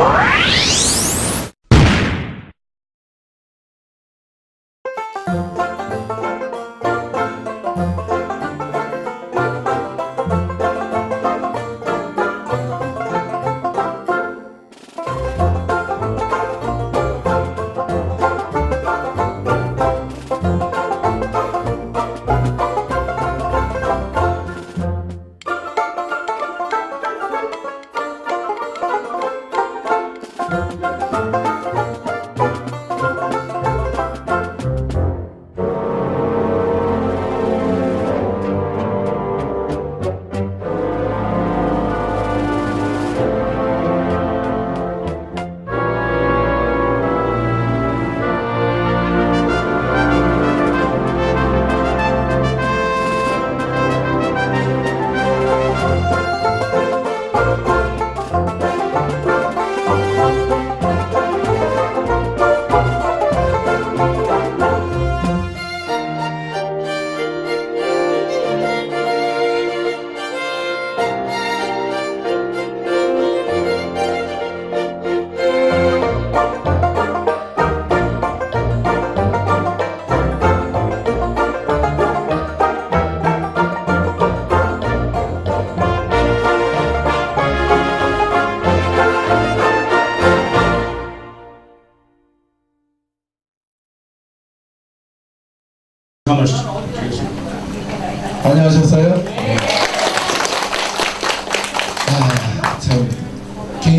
감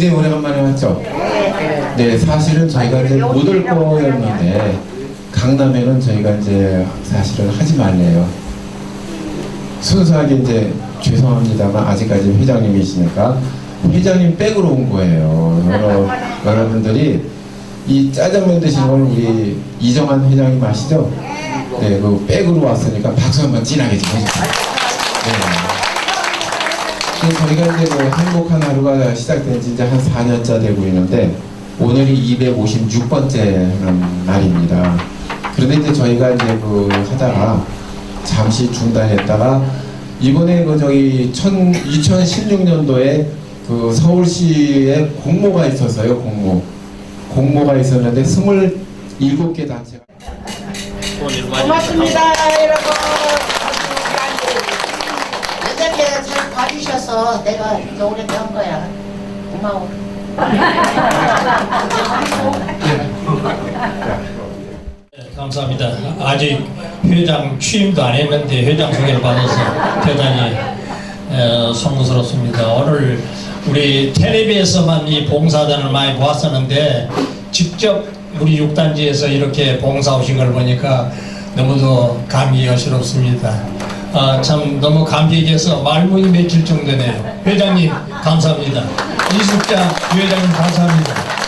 굉장히 오래간만에 왔죠? 네, 사실은 저희가 이제 못 올 거였는데 강남에는 저희가 이제 사실은 하지 말래요. 순수하게 이제 죄송합니다만 아직까지 회장님이시니까 회장님 백으로 온 거예요. 여러, 여러분들이 이 짜장면 드신 걸 우리 이정환 회장님 아시죠? 네, 그 백으로 왔으니까 박수 한번 진하게 좀 해주세요. 네. 그래서 저희가 이제 뭐 행복한 하루가 시작된 지 이제 한 4년차 되고 있는데 오늘이 256번째 날입니다. 그런데 이제 저희가 이제 그 하다가 잠시 중단했다가 이번에 그 저기 2016년도에 그 서울시에 공모가 있었어요, 공모. 공모가 있었는데 27개 단체가 고맙습니다, 여러분. 이렇게 잘 봐주셔서 내가 이렇게 오래 배운 거야. 고마워. 네, 감사합니다. 아직 회장 취임도 안 했는데 회장 소개를 받아서 대단히 어, 송구스럽습니다. 오늘 우리 텔레비에서만 이 봉사단을 많이 보았었는데 직접 우리 육단지에서 이렇게 봉사 오신 걸 보니까 너무도 감기 여시롭습니다. 아, 참 너무 감격해서 말문이 맺힐 정도네요. 회장님 감사합니다. 이숙자 회장님 감사합니다.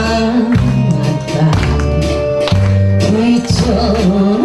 만났다 미쳐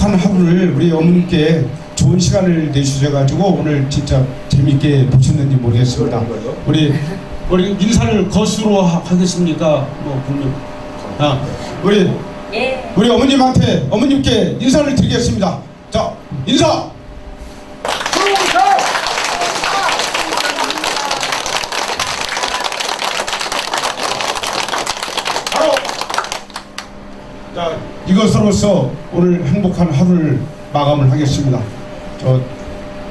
행복한 하루를 우리 어머님께 좋은 시간을 내주셔가지고 오늘 진짜 재밌게 보셨는지 모르겠습니다. 우리 우리 인사를 거수로 하, 하겠습니까? 뭐 분명. 아 우리 우리 어머님한테 어머님께 인사를 드리겠습니다. 자 인사. 바로 자, 이것으로서 오늘 행복한 하루를 마감을 하겠습니다. 저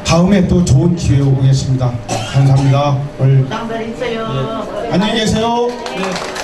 다음에 또 좋은 기회 오겠습니다. 감사합니다. 오늘 있어요. 안녕히 계세요. 네.